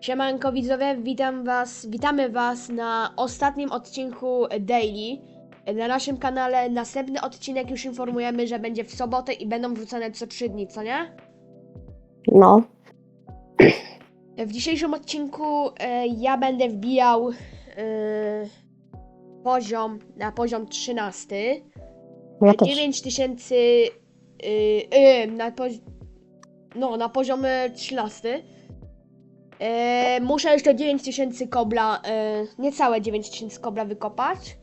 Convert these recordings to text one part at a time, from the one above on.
Siemanko widzowie, witam was, witamy was na ostatnim odcinku Daily. Na naszym kanale następny odcinek już informujemy, że będzie w sobotę i będą wrzucane co 3 dni, co nie? No, W dzisiejszym odcinku e, ja będę wbijał e, poziom na poziom 13. ja też. 9000 y, y, na poz- no, na poziomie 13. E, muszę jeszcze 9000 kobla, e, niecałe 9000 kobla wykopać.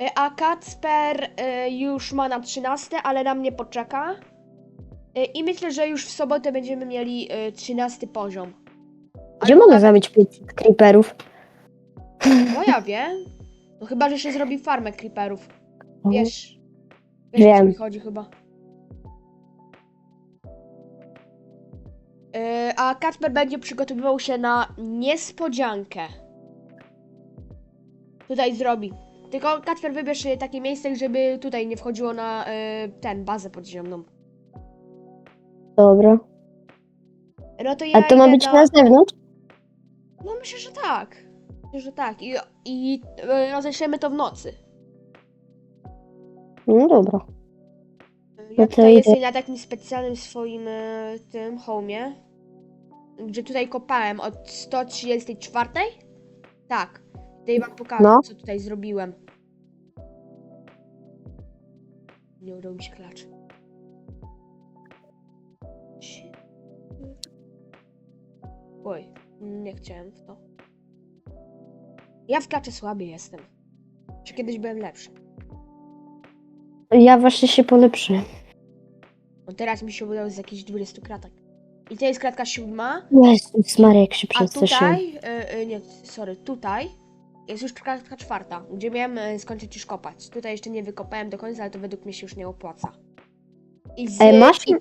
E, a Kacper e, już ma na 13, ale na mnie poczeka. E, I myślę, że już w sobotę będziemy mieli e, 13 poziom. Gdzie Albo mogę nawet- zabić 500 creeperów? No ja wiem. No chyba, że się zrobi farmę creeperów. Wiesz. Wiesz o co Wiem. mi chodzi chyba. A Kacper będzie przygotowywał się na niespodziankę. Tutaj zrobi. Tylko Kacper wybierz takie miejsce, żeby tutaj nie wchodziło na yy, ten, bazę podziemną. Dobra. No to ja A to ma idę być na... na zewnątrz? No myślę, że tak. Myślę, że tak. I, i yy, roześlemy to w nocy. No dobra. Ja No to jestem na takim specjalnym swoim e, tym homie, gdzie tutaj kopałem od 134? Tak. Tutaj wam pokażę, No. co tutaj zrobiłem. Nie udało mi się klacz. Oj, nie chciałem w to. Ja w klacze słaby jestem. Czy kiedyś byłem lepszy? Ja właśnie się polepszę. No teraz mi się udało z jakichś 20 kratek. I to jest kratka siódma. Jezus Maria, jak się A przestraszyłem. tutaj, y, y, nie, sorry, tutaj jest już kratka czwarta, gdzie miałem y, skończyć już kopać. Tutaj jeszcze nie wykopałem do końca, ale to według mnie się już nie opłaca. I z... Ej, masz, I...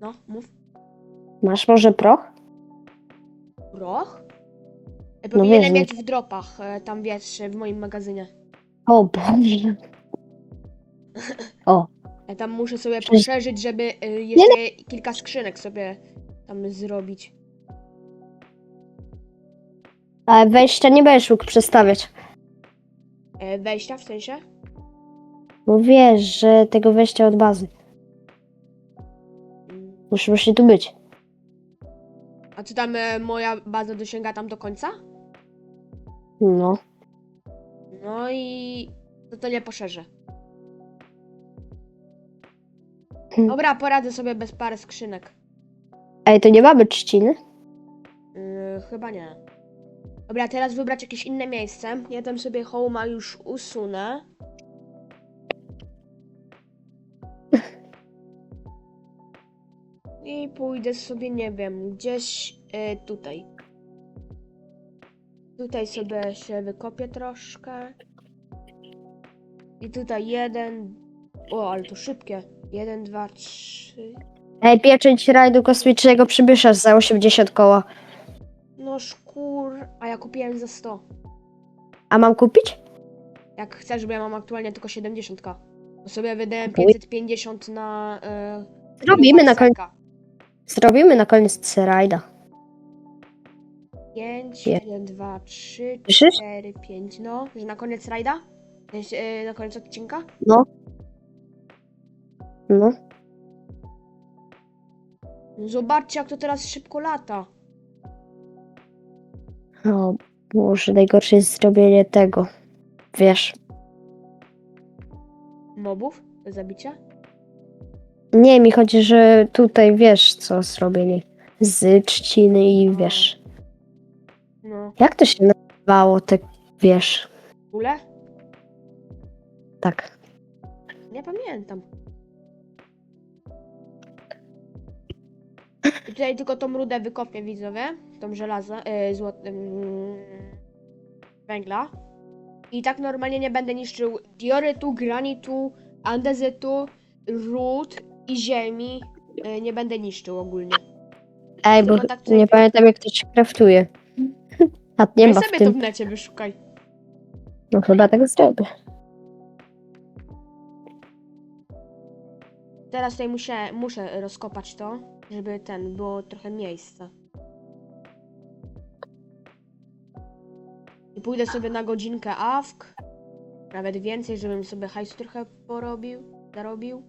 No, mów. masz może proch? Roch? Y, Powinienem wiesz, mieć w dropach, y, tam wiesz, w moim magazynie. O Boże. O, Ja tam muszę sobie poszerzyć, żeby y, jeszcze kilka skrzynek sobie tam zrobić. ale wejścia nie będziesz mógł przestawiać. E, wejścia w sensie? Bo wiesz, że tego wejścia od bazy. Mm. Musi właśnie tu być. A czy tam e, moja baza dosięga tam do końca? No. No i to to nie poszerzę. Dobra, poradzę sobie bez pary skrzynek. Ej, to nie mamy trzciny? Yy, chyba nie. Dobra, teraz wybrać jakieś inne miejsce. Ja tam sobie Home'a już usunę. I pójdę sobie, nie wiem, gdzieś yy, tutaj. Tutaj sobie się wykopię troszkę. I tutaj jeden. O, ale to szybkie. Jeden, dwa, trzy. Ej, pieczęć rajdu kosmicznego przybyszasz za 80 koła. No szkur. A ja kupiłem za 100. A mam kupić? Jak chcesz, bo ja mam aktualnie tylko 70. To sobie wydałem Uj. 550 na. Yy, Zrobimy na koniec. Zrobimy na koniec rajda. 5, Je- 1, 2, 3, Słyszysz? 4, 5. No, że na koniec rajda? Yy, na koniec odcinka? No. No. No zobaczcie, jak to teraz szybko lata. O Boże, najgorsze jest zrobienie tego. Wiesz. Mobów zabicia? Nie, mi chodzi, że tutaj wiesz, co zrobienie. Z trzciny i wiesz. No. Jak to się nazywało, te wiesz. Ogóle? Tak. Nie pamiętam. I tutaj tylko tą rudę wykopię, widzowie. Tą żelaza, yy, złot, ym, węgla. I tak normalnie nie będę niszczył diorytu, granitu, andezytu, ród i ziemi. Yy, nie będę niszczył ogólnie. Ej, bo Tylko tak nie pamiętam jak to się kraftuje. A nie Weź ma w sobie to tym. w necie wyszukaj. No chyba tak zrobię. Teraz tutaj muszę, muszę rozkopać to, żeby ten, było trochę miejsca. I pójdę sobie na godzinkę AFK. Nawet więcej, żebym sobie hajs trochę porobił, zarobił.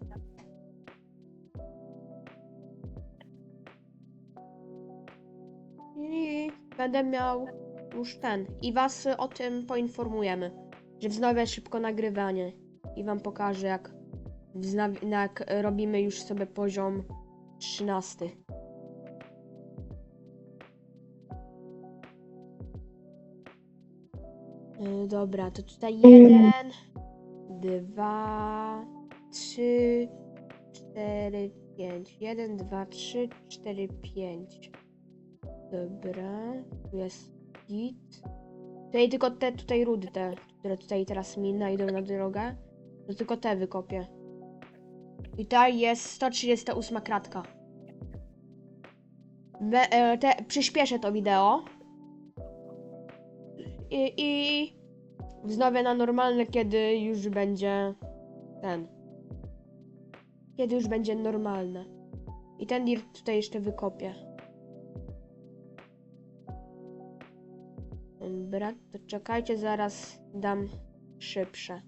I będę miał już ten. I was o tym poinformujemy. Że wznowię szybko nagrywanie. I wam pokażę jak, jak robimy już sobie poziom 13. Y, Dobra, to tutaj jeden, dwa, trzy, cztery, pięć. Jeden, dwa, trzy, cztery, pięć. Dobra, tu jest git. Tutaj tylko te tutaj rudy, te, które tutaj teraz mi idą na drogę. To tylko te wykopię. I tutaj jest 138 kratka. Be, e, te, przyspieszę to wideo. I, I wznowię na normalne, kiedy już będzie ten. Kiedy już będzie normalne. I ten dirt tutaj jeszcze wykopię. Dobra, to czekajcie, zaraz dam szybsze.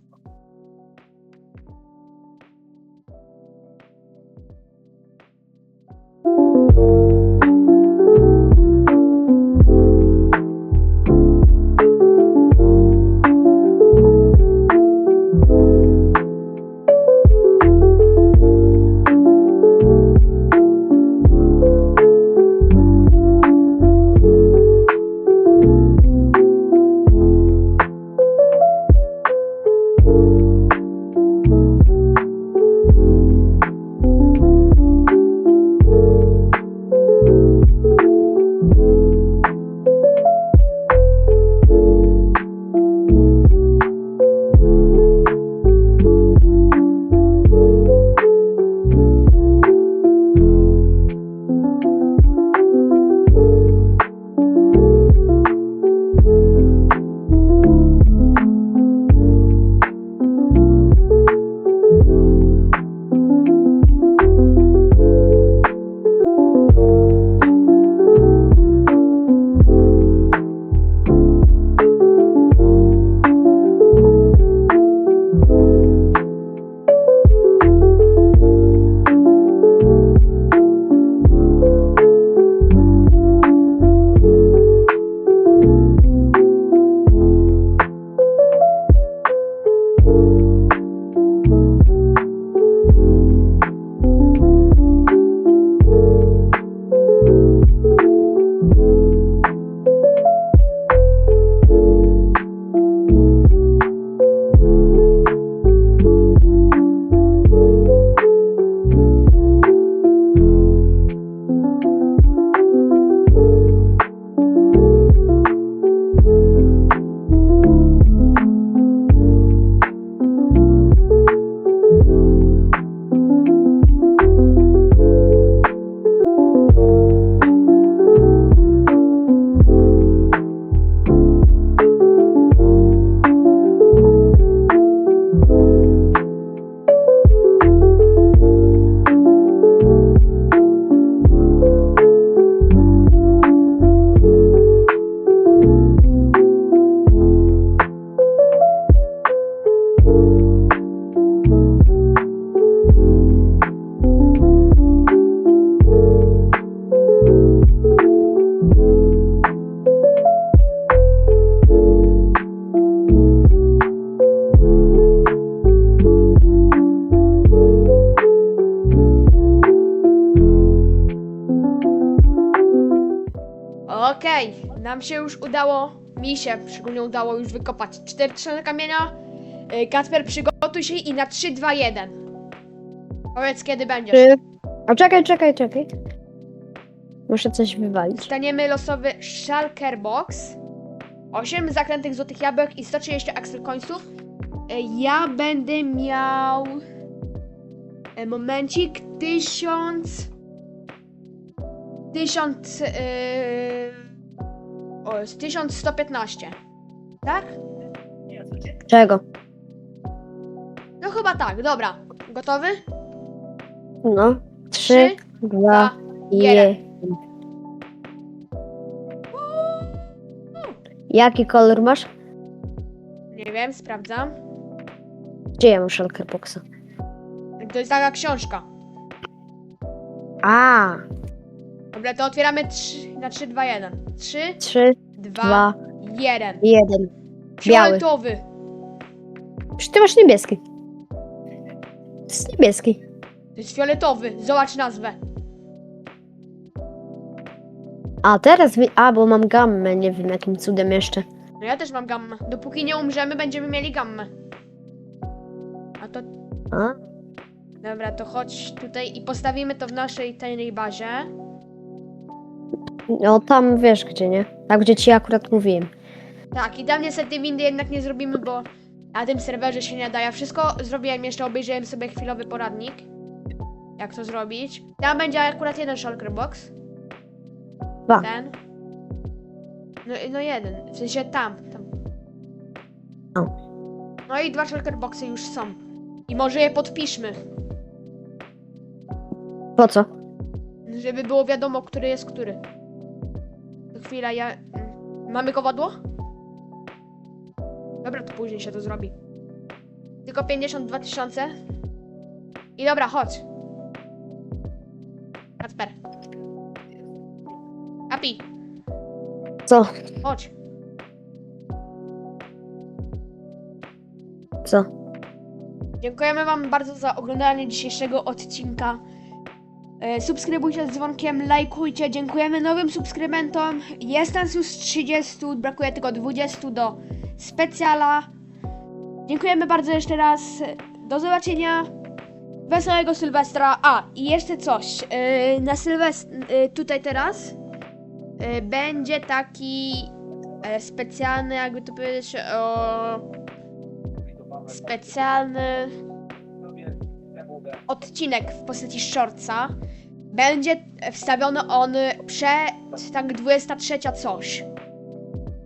Nam się już udało, mi się szczególnie udało już wykopać 4 trzony kamienia. Y, Kacper, przygotuj się i na 3, 2, 1. Powiedz kiedy będziesz. Trzy. A czekaj, czekaj, czekaj. Muszę coś wywalić. Dostaniemy losowy Shulker Box, 8 zaklętych złotych jabłek i 130 Axel Coinsów. Y, Ja będę miał... y, Momencik, 1000... 1000... Yy... O, jest 1115. Tak? Czego? No chyba tak, dobra. Gotowy? No. Trzy, dwa, jeden. Jaki kolor masz? Nie wiem, sprawdzam. Gdzie ja mam Shulker Boxa? To jest taka książka. A, Dobra, to otwieramy 3, na 3, 2, 1. 3, 3, 2, 2, 1. 1. Biały. Fioletowy. Przecież ty masz niebieski. To jest niebieski. To jest fioletowy. Zobacz nazwę. A teraz mi... A, bo mam gammę, nie wiem jakim cudem jeszcze. No ja też mam gammę. Dopóki nie umrzemy, będziemy mieli gammę. A to... A? Dobra, to chodź tutaj i postawimy to w naszej tajnej bazie. No tam wiesz gdzie, nie? Tak, gdzie ci akurat mówiłem. Tak, i tam niestety windy jednak nie zrobimy, bo na tym serwerze się nie da. Ja wszystko zrobiłem, jeszcze obejrzałem sobie chwilowy poradnik. Jak to zrobić. Tam będzie akurat jeden shulker box. Dwa. Ten. No, no jeden, w sensie tam. tam. O. No i dwa shulker boxy już są. I może je podpiszmy, Po co? żeby było wiadomo, który jest który. Chwila, ja... Mamy kowadło? Dobra, to później się to zrobi. Tylko 52 tysiące. I dobra, chodź. Kacper. Api, Co? chodź. Co? Dziękujemy Wam bardzo za oglądanie dzisiejszego odcinka. E, Subskrybujcie z dzwonkiem, lajkujcie. Dziękujemy nowym subskrybentom. Jest nas już 30, brakuje tylko 20 do specjala. Dziękujemy bardzo jeszcze raz. Do zobaczenia. Wesołego Sylwestra. A, i jeszcze coś. E, Na Sylwestra, tutaj teraz, e, będzie taki e, specjalny, jakby to powiedzieć, o specjalny odcinek w postaci shortsa. Będzie wstawiony on przed tak 23 coś.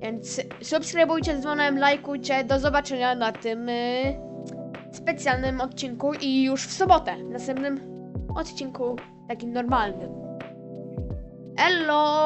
Więc subskrybujcie z dzwonem, lajkujcie. Do zobaczenia na tym y, specjalnym odcinku i już w sobotę, w następnym odcinku takim normalnym. Hello!